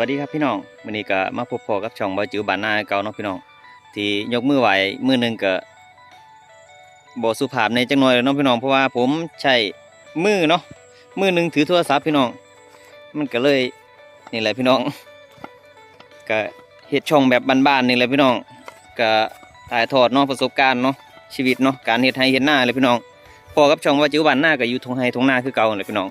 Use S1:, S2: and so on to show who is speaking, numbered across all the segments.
S1: วัสดีครับพี่น้องวันนี้ก็มาพบพอกับช่องบอยจิ๋วบานนาเก่าเนาะพี่น้องที่ยกมือไหวมือหนึ่งก็บ่สุภาพในจังหน่อยเนาะพี่น้องเพราะว่าผมใช้มือเนาะมือหนึ่งถือโทรศัพท์พี่น้อง มันก็เลยนี่แหละพี่น้องก็เฮ็ดช่องแบบบ้านๆนี่แหละพี่น้องก็ถ่ายทอดเนาะประสบการณ์เนาะชีวิตเนาะการเฮ็ดไร่เฮ็ดนาเลยพี่น้องพอกับช่องว่าจิ๋วบานนาก็อยู่ทงไร่ทงนาคือเก่าเลยพี่น้อง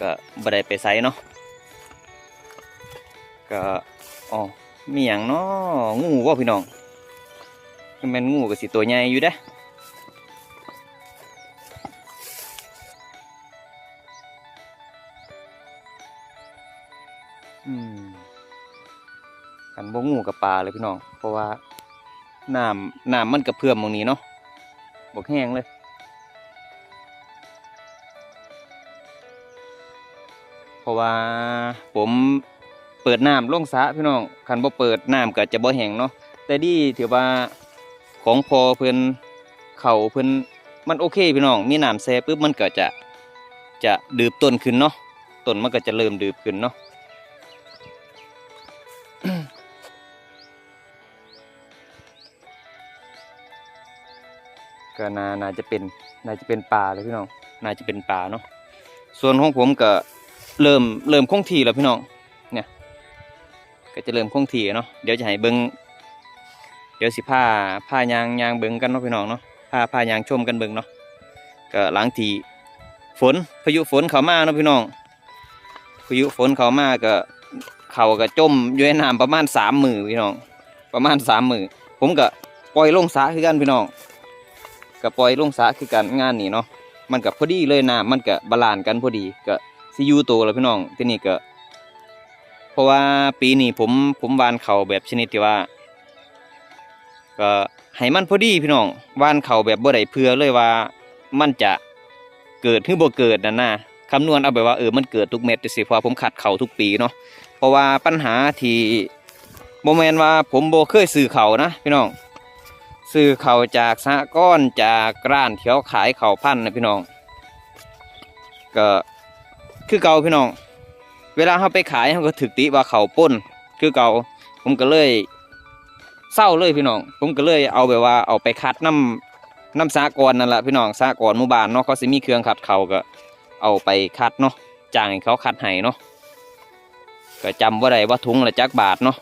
S1: ก็บ่ได้ไปไสเนาะ ก็อ๋อมีอย่างเนาะงูว่าพี่น้องมันเป็นงูกับสิตัวใหญ่อยู่เด้อืมกันบ่งูกับปลาเลยพี่น้อง เพราะว่าน้ำน้ำมันกระเพื่อมตรงนี้เนาะบกแห้งเลยเพราะว่าผม เปิดน้ำลงสะพี่น้องคันบ่เปิดน้ำก็จะบ่แห้งเนาะแต่ดีถือว่าของพอเพิ่นเขาเพิ่นมันโอเคพี่น้องมีน้ำแซ่ปุ๊บมันก็จะจะดืบต้นขึ้นเนาะต้นมันก็จะเริ่มดืบขึ้นเนาะก็น่าน่าจะเป็นน่าจะเป็นป่าเลยพี่น้องน่าจะเป็นป่าเนาะส่วนของผมก็เริ่มเริ่มคงที่แล้วพี่น้อง ก็จะเริ่มคงที่เนาะเดี๋ยวจะให้เบิ้งเดี๋ยวสิผ้าผ้ายางยางเบิ้งกันเนาะพี่น้องเนาะผ้าผ้ายางชมกันเบิ้งเนาะก็หลังที่ฝนพายุฝนเข้ามาเนาะพี่น้องพายุฝนเข้ามาก็เขาก็จมอยู่ในน้ำประมาณสามมือพี่น้องประมาณสามมือผมก็ปล่อยลงสระคือกันพี่น้องก็ปล่อยลงสระคือกันงานนี้เนาะมันก็พอดีเลยน้ำมันก็บาลานซ์กันพอดีก็สิยูโตแล้วพี่น้องที่นี่ก็ ราะว่าปีนี้ผมผมวานเข่าแบบชนิดที่ว่า ก็ให้มันพอดีพี่น้องวานเข่าแบบบ่ได้เพื่อเลยว่ามันจะเกิดหรือบ่เกิดนั่นนะคำนวณเอาแบบว่าเออมันเกิดทุกเม็ดจังซี่เพราะผมขัดเข่าทุกปีเนาะเพราะว่าปัญหาที่บ่แม่นว่าผมโบเคยซื้อเขานะพี่น้องซื้อเข่าจากสหกรณ์จากร้านเที่เขาขายเข่าพันนะพี่น้องก็คือเก่าพี่น้อง เวลาเขาไปขายเขาก็ถึกติว่าเขาป้นคือเก่าผมก็เลยเศร้าเลยพี่น้อง ผมก็เลยเอาแบบว่าเอาไปคัดน้ำน้ำสากรนั่นแหละพี่น้องสากรหมู่บ้านเนาะเขาสิมีเครื่องขัดเขาก็ เอาไปคัดเนาะจ้างเขาคัดให้เนาะก็จำว่าได้ว่าถุงละจักบาทเนาะ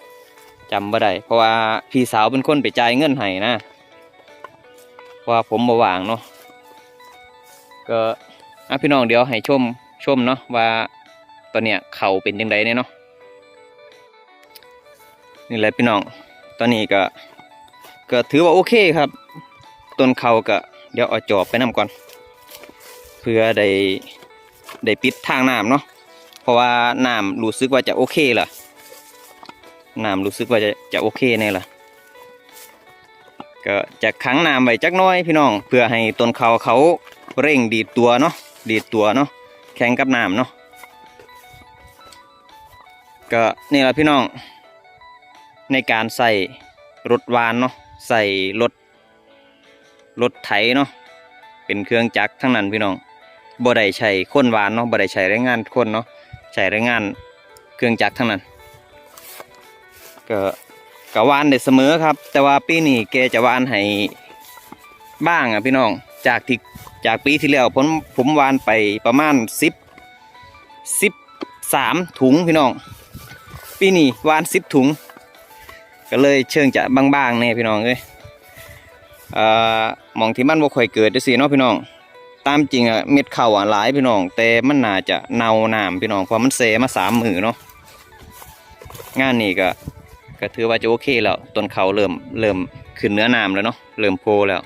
S1: จำว่าได้เพราะว่าพี่สาวเป็นคนไปจ่ายเงินให้นะเพราะว่าผมบ่ว่างเนาะก็อะพี่น้องเดี๋ยวให้ชมชมเนาะว่า ตอนเนี้ยเขาเป็นยังไงเนี่ยเนาะนี่แหละพี่น้อง ตอนนี้ก็ก็ถือว่าโอเคครับต้นเขาก็เดี๋ยวเอาจอบไปนํก่อน เพื่อได้ได้ปิดทางน้ำเนาะเพราะว่าน้ำรู้สึกว่าจะโอเคล่ะน้ำรู้สึกว่าจะจะโอเคแน่ล่ะก็จะขังน้ำไว้จักน้อยพี่น้อง เพื่อให้ต้นเขาเขาเร่งดีดตัวเนาะดีดตัวเนาะแข่งกับน้ำเนาะ ก็นี่แหละพี่น้อง ในการใส่รถวานเนาะใส่รถรถไถเนาะเป็นเครื่องจักรทั้งนั้นพี่น้องบ่ได้ใช้คนวานเนาะบ่ได้ใช้แรงงานคนเนาะใช้แรงงานเครื่องจักรทั้งนั้นก็ก็วานได้เสมอครับ แต่ว่าปีนี้แกจะวานให้บ้างอะพี่น้องจากที่จากปีที่แล้วผมผมวานไปประมาณสิบสิบสามถุงพี่น้อง ปีนี้วานสิบถุง ก็เลยเชิงจะบางๆแน่พี่น้องเอ้ยเอ่อมองที่มันบ่ค่อยเกิดจังซี่เนาะพี่น้อง ตามจริงอะเม็ดข้าวอะหลายพี่น้อง แต่มันน่าจะเน่าน้ำพี่น้องเพราะมันเซมาสามมือเนาะงานนี้ก็ก็ถือว่าจะโอเคแล้วต้นเขาเริ่มเริ่มขึ้นเนื้อน้ำแล้วเนาะเริ่มโพแล้ว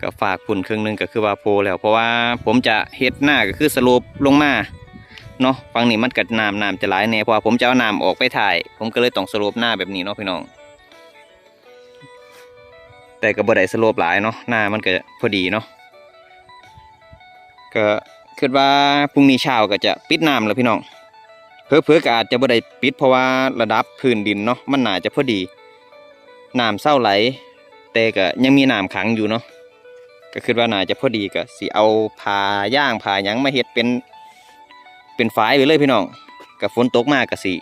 S1: ก็ฝากปุ่นครึ่งหนึงก็คือว่าโพแล้ว เพราะว่าผมจะเฮ็ดหน้าก็คือสโลปลงมา เนาะฝั่งนี้มันกัดน้ำน้ำจะไหลแน่เพราะว่าผมจะเอาน้ำออกไปถ่าย ผมก็เลยต้องสโลปหน้าแบบนี้เนาะพี่น้อง แต่ก็บ่ได้สโลปหลายเนาะหน้ามันก็พอดีเนาะก็คิดว่าพรุ่งนี้เช้าก็จะปิดน้ำแล้วพี่น้องเพิ่อๆก็อาจจะบ่ได้ปิดเพราะว่าระดับพื้นดินเนาะมันหนาจะพอดีน้ำเศร้าไหล แต่ก็ยังมีน้ำขังอยู่เนาะก็คิดว่าน่าจะพอดีก็สิเอาผ้าย่างผายังมาเฮ็ดเป็น เป็นฝายไปเลยพี่น้องกับฝนตกมากก็สิ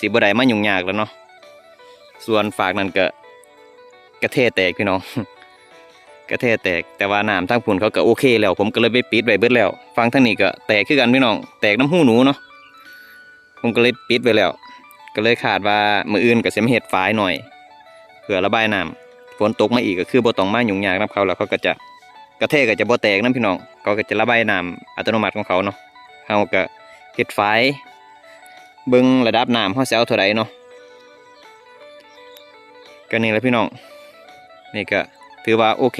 S1: สิบ่ไดมายุ่งยากแล้วเนาะส่วนฝากนั่นก็กระเทแตกพี่น้องกระเทแตกแต่ว่าน้ำทางพุ่นเขาก็โอเคแล้ว ผมก็เลยไปปิดไว้เบิดแล้ว ฟังทางนี้ก็แตกคือกันพี่น้อง แตกน้ำหูหนูเนาะผมก็เลยปิดไว้แล้ว ก็เลยขาดว่ามืออื่นก็สิมเฮ็ดฝายหน่อยเพื่อระบายน้ำฝนตกมาอีกก็คือบ่ต้องมายุ่งยากนํเขาแล้วเขาก็จะกระเทก็จะบ่แตกนํพี่น้องเขาก็จะระบายน้ำอัตโนมัติของเขาเนาะเฮาก็ เฮ็ดฝายเบิ่งระดับน้ำเฮาสิเอาเท่าใดเนาะก็นี่แหละพี่น้องนี่ก็ถือว่าโอเค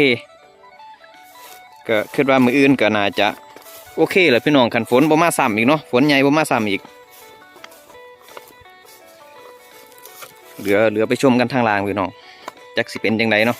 S1: ก็คิดว่ามืออื่นก็น่าจะโอเคแหละพี่น้องคันฝนบ่มาซ้ำอีกเนาะฝนใหญ่บ่มาซ้ำอีกเหลือเหลือไปชมกันทางล่างพี่น้องจักสิเป็นจังไดเนาะ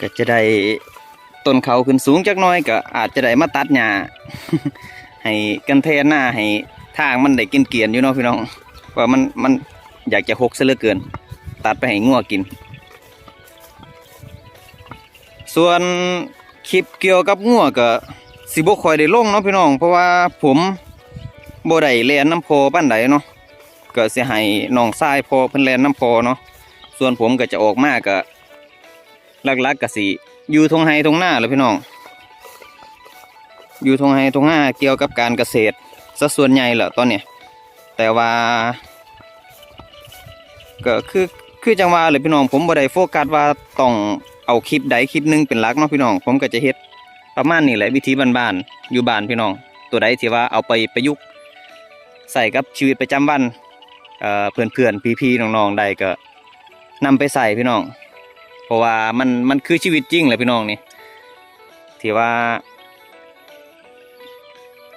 S1: ก็จะได้ต้นเขาขึ้นสูงจักน้อยก็อาจจะได้มาตัดหญ้าให้กันแทนหน้าให้ทางมันได้กินเกลียนอยู่เนาะพี่น้องว่ามันมันอยากจะหกซะเหลือเกิน ตัดไปให้งัวกิน ส่วนคลิปเกี่ยวกับงัวก็สิบ่ค่อยได้ลงเนาะพี่น้อง เพราะว่าผมโบ่ได้เรียนน้ำพอปานใดเนาะก็เสิให้น้องชายพอเพิ่นเรียนน้ำพอเนาะส่วนผมก็จะออกมากก็ หลักๆก็สิอยู่ทงไฮทงหน้าแหล้วพี่น้อง อยู่ทงไฮทงหน้าเกี่ยวกับการเกษตรซะส่วนใหญ่แหละตอนเนี้ยแต่ว่าก็คือคือจังว่าเลยพี่น้องผมบ่ได้โฟกัสว่าต้องเอาคลิปใดคลิปหนึงเป็นลักเนาะพี่น้อง ผมก็จะเฮ็ดประมาณนี้แหละวิธีบ้านๆอยู่บ้านพี่น้อง ตัวใดที่ว่าเอาไปประยุกต์ใส่กับชีวิตประจำวันเอ่อเพื่อนๆพี่ๆน้องๆได้ก็นำไปใส่พี่น้อง ราะว่ามันมันคือชีวิตจริงเลยพี่น้องนี่ที่ว่า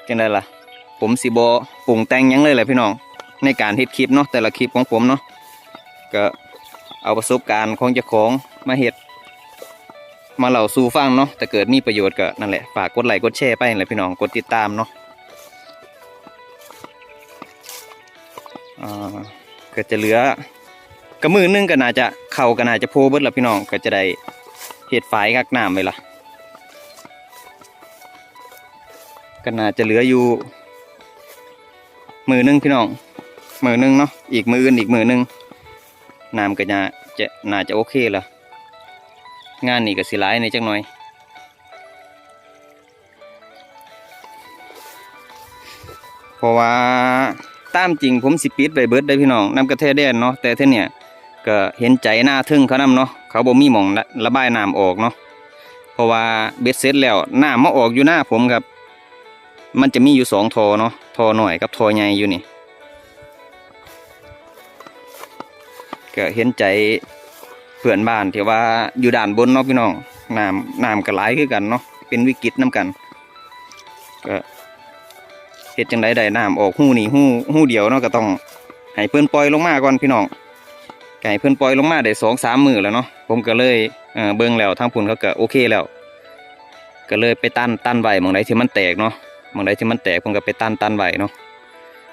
S1: จังไดล่ะ ผมสิบปรุงแต่งยังเลยแหละพี่น้อง ในการเฮ็ดคลิปเนาะแต่ละคลิปของผมเนาะก็เอาประสบการณ์ของเจ้าของมาเฮ็ดมาเล่าสู่ฟังเนาะแต่เกิดมีประโยชน์ก็นั่นแหละฝากกดไลค์กดแชร์ไปนั่นแหละพี่น้องกดติดตามเนาะอ่าก็จะเหลือ กระมือหนึงก็น่าจะเข่าก็น่าจะโพเบิดละพี่น้องก็จะได้เห็ดฝายกักน้ำไว้ละก็น่าจะเหลืออยู่ มือหนึงพี่น้อง มือหนึงเนาะอีกมืออื่นอีกมือหนึงน้ำก็น่าจะน่าจะโอเคละงานนี่ก็สิหลายในจักหน่อยเพราะว่าตามจริงผมสิปิดไปเบิดได้พี่น้องน้ำกระเทแดนเนาะแต่เท่เนี่ย ก็เห็นใจหน้าทึ่งเขานำเนาะเขาบ่มีหม่องระระบายน้ำออกเนาะเพราะว่าเบ็ดเสร็จแล้วน้ำมาออกอยู่หน้าผมครับ มันจะมีอยู่สองทอเนาะทอหน่อยกับทอใหญ่อยู่นี่ก็เห็นใจเพื่อนบ้านที่ว่าอยู่ด้านบนเนาะพี่น้องน้ำน้ำก็ไหลายคือกันเนาะเป็นวิกฤตน้กันก็เฮ็ดจังไดได้น้ำออกหูนี่หูหูเดียวเนาะก็ต้องให้เพิ่อนปล่อยลงมาก่อนพี่น้อง ไก่เพิ่นปล่อยลงมาได้สองสามมือแล้วเนาะผมก็เลยเเบิ่งแล้วทางพุ่นเขาก็โอเคแล้ว ก็เลยไปตั้นตั้นไว้หมองใดที่มันแตกเนาะมองใดที่มันแตกผมก็ไปตั้นตั้นไว้เนาะ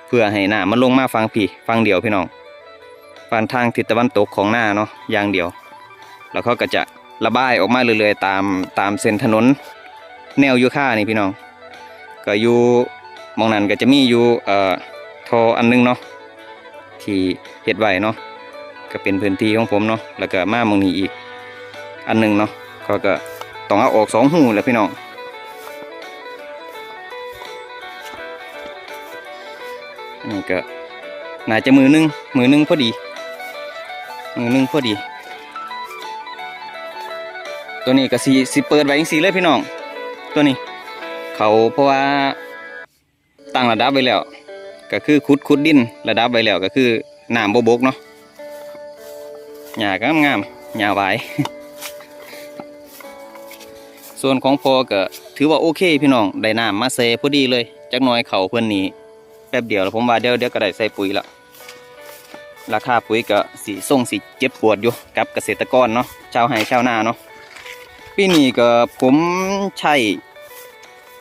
S1: เพื่อให้หน้ามันลงมาฟังพี่ฟังเดียวพี่น้องฟังทางทิศตะวันตกของหน้าเนาะอย่างเดียว แล้วเขาก็จะระบายออกมาเรื่อยๆตามตามเส้นถนน แนวยูค่านี่พี่น้อง ก็อยู่มองนั้นก็จะมีอยู่เอ่อทออันนึงเนาะที่เฮ็ดไว้เนาะ ก็เป็นพื้นที่ของผมเนาะแล้วก็มามองนี้อีก อันหนึ่งเนาะเขาก็ต้องเอาออกสองหูแหล้วพี่น้องนี่ก็น่าจะมือหนึงมือหนึงพอดี มือหนึงพอดี ตัวนี้ก็สีสีเปิดไว้จังสีเลยพี่น้อง ตัวนี้ เขาเพราะว่าตั้งระดับไว้แล้ว ก็คือขุดขุดดินระดับไว้แล้วก็คือน้ำบบกเนาะ หญ้าก็งามๆหญ้าหวายส่วนของพอก็ถือว่าโอเคพี่น้องได้น้ำมาเซพอดีเลยจักหน่อยเขาเพื่อนนี้แป๊บเดียวแล้วผมว่าเดี๋ยวเดี๋ยวก็ได้ใส่ปุ๋ยละราคาปุ๋ยก็สีส่งสีเจ็บปวดอยู่กับเกษตรกรเนาะชาวไร่ชาวนาเนาะปีนี้ก็ผมใช้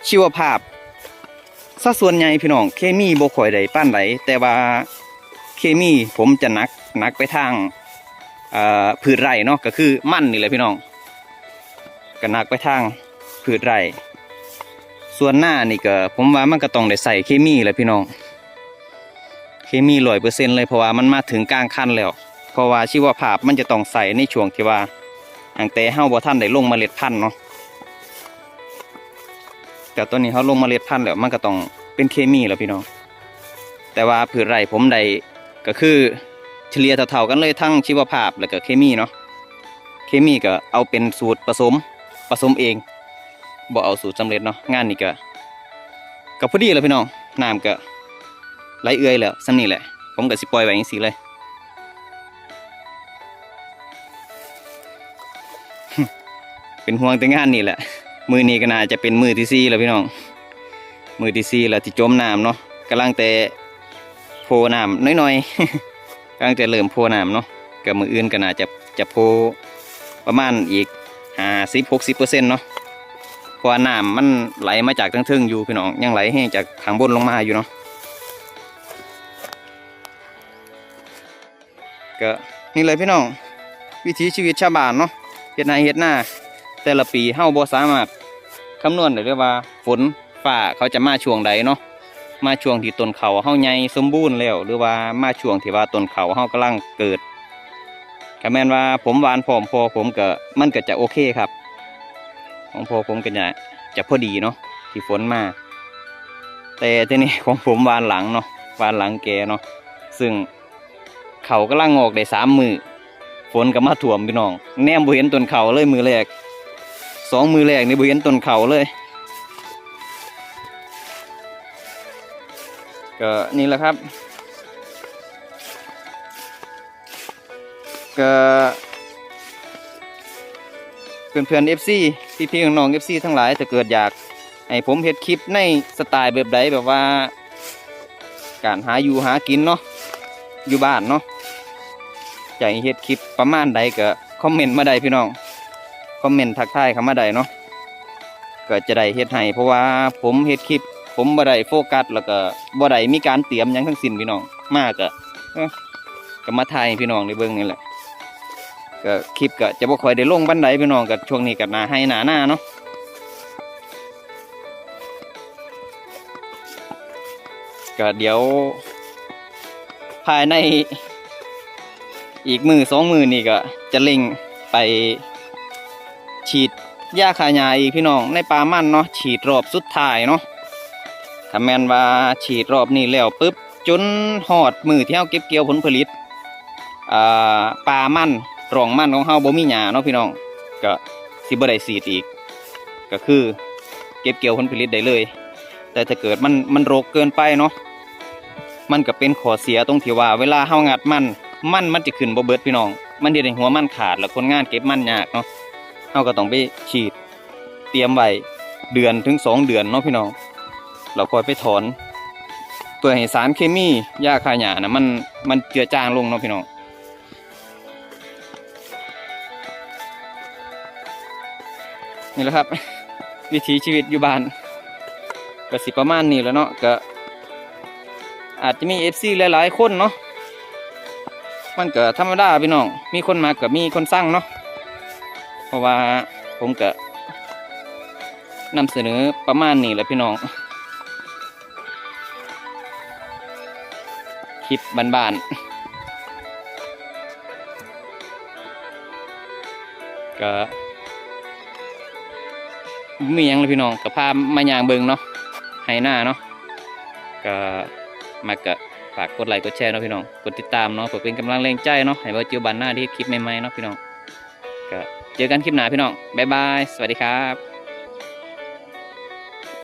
S1: ชีวภาพซะส่วนใหญ่พี่น้องเคมีบ่ค่อยได้ป้านไหลแต่ว่าเคมีผมจะนักนักไปทาง พืชไร่เนาะก็คือมั่นนี่แหละพี่น้องก็หนักไปทางพืชไร่ส่วนหน้านี่ก็ผมว่ามันก็ต้องได้ใส่เคมีแหละพี่น้อง เคมีร้อยเปอร์เซ็นต์เลยเพราะว่ามันมาถึงกลางคันแล้ว เพราะว่าชีวภาพมันจะต้องใส่ในช่วงที่ว่าตั้งแต่เฮาบ่ทันได้ลงเมล็ดพันธุ์เนาะแต่ตัวนี้เฮาลงเมล็ดพันธุ์แล้วมันก็ต้องเป็นเคมีแล้วพี่น้องแต่ว่าพืชไร่ผมได้ก็คือ เฉลี่ยเท่าๆกันเลยทั้งชีวภาพแล้วก็เคมีเนาะเคมีก็เอาเป็นสูตรผสมผสมเองบ่เอาสูตรสำเร็จเนาะงานนี่ก็ก็พอดีแล้วพี่น้องน้ำก็ไหลเอื่อยแล้วสำนี่แหละ ผมก็สิปล่อยไว้อย่างนี้เลยเป็นห่วงแต่งานนี่แหละ มือนี้ก็น่าจะเป็นมือที่สี่แล้วพี่น้อง มือที่สี่แล้วที่จมน้ำเนาะกำลังแต่โพน้ำน้อยๆ กำลังจะเริ่มโพน้ำเนาะกับมืออื่นก็น่าจะจะโพประมาณอีกห้าสิบหกสิบเปอร์เซ็นต์เนาะเพราะน้ำมันไหลมาจากทั้งเทิงอยู่พี่น้องยังไหลแห้งจากข้างบนลงมาอยู่เนาะก็นี่เลยพี่น้อง วิถีชีวิตชาวบ้านเนาะเฮ็ดนาเฮ็ดหน้าแต่ละปีเฮาบ่สามารถคำนวณได้เลยว่าฝนฟ้าเขาจะมาช่วงใดเนาะ มาช่วงที่ต้นเขาเฮาใหญ่สมบูรณ์แล้วหรือว่ามาช่วงที่ว่าต้นเขาเฮากำลังเกิดก็แม่นว่าผมหวานพร้อมพอผมก็มันก็จะโอเคครับ ของพอผมก็จะจะพอดีเนาะที่ฝนมา แต่ทีนี้ของผมวานหลังเนาะวานหลังแกเนาะซึ่งเขากำลังงอกได้สามมือฝนก็มาถ่วมพี่น้อง แนมบ่เห็นต้นเขาเลยมือแรกสองมือแรกนี่บ่เห็นต้นเขาเลย ก็นี่แหละครับ ก็เพื่อนเพื่อนเอฟซีพี่พี่น้องเอฟซีทั้งหลายถ้าเกิดอยากให้ผมเฮ็ดคลิปในสไตล์แบบใดแบบว่า การหาอยู่หากินเนาะอยู่บ้านเนาะอยากให้เฮ็ดคลิปประมาณใดก็คอมเมนต์มาได้พี่น้องคอมเมนต์ทักทายเข้ามาได้เนาะก็จะได้เฮ็ดให้เพราะว่าผมเฮ็ดคลิป ผมบ่ได้โฟกัสแล้วก็บ่ได้มีการเตรียมยังทั้งสิ้นพี่น้องมากก็เอ้อก็มาถ่ายพี่น้องได้เบิ่งนี่แหละก็คลิปก็จะบ่ค่อยได้ลงบันไดพี่น้องกับช่วงนี้กับหนาให้หนาหน้าเนาะก็เดี๋ยว ภายใน อีกมือสองมือนี่ก็จะเล็งไปฉีดยาขายาอีกพี่น้องในปลามันเนาะฉีดรอบสุดท้ายเนาะ ถ้าแมนว่าฉีดรอบนี้แล้วปุ๊บจนหอดมือที่เฮาเก็บเกี่ยวผลผลิตอ่าปลามันรองมันของเฮาบ่มีหญ้าเนาะพี่น้องก็สิบ่ได้สีดอีก ก็คือเก็บเกี่ยวผลผลิตได้เลย แต่ถ้าเกิดมันมันรกเกินไปเนาะมันก็เป็นข้อเสียตรงที่ว่าเวลาเฮางัดมันมันมันจะขึ้นบ่เบิดพี่น้อง มันเฮ็ดให้หัวมันขาดแล้วคนงานเก็บมันยากเนาะเฮาก็ต้องไปฉีดเตรียมไว้เดือนถึงสองเดือนเนาะพี่น้อง เราค่อยไปถอน เพื่อให้สารเคมียาฆ่าหญ้านะมันมันเจือจางลงเนาะพี่น้องนี่แหละครับ วิถีชีวิตอยู่บ้านก็สิประมาณนี้แล้วเนาะก็ อาจจะมีเอฟซีหลาย ๆ คนเนาะมันก็ธรรมดาพี่น้อง มีคนมากับมีคนสั่งเนาะเพราะว่าผมก็นำเสนอประมาณนี้แหละพี่น้อง คลิปบ้านๆก็มีหยังเลยพี่น้องกับพามายางเบิงเนาะให้หน้าเนาะก็มากะฝากกดไลค์กดแชร์เนาะพี่น้องกดติดตามเนาะเพื่อเป็นกำลังแรงใจเนาะให้ว่าเจอบันหน้าที่คลิปใหม่ๆเนาะพี่น้องก็เจอกันคลิปหน้าพี่น้องบ๊ายบายสวัสดีครับ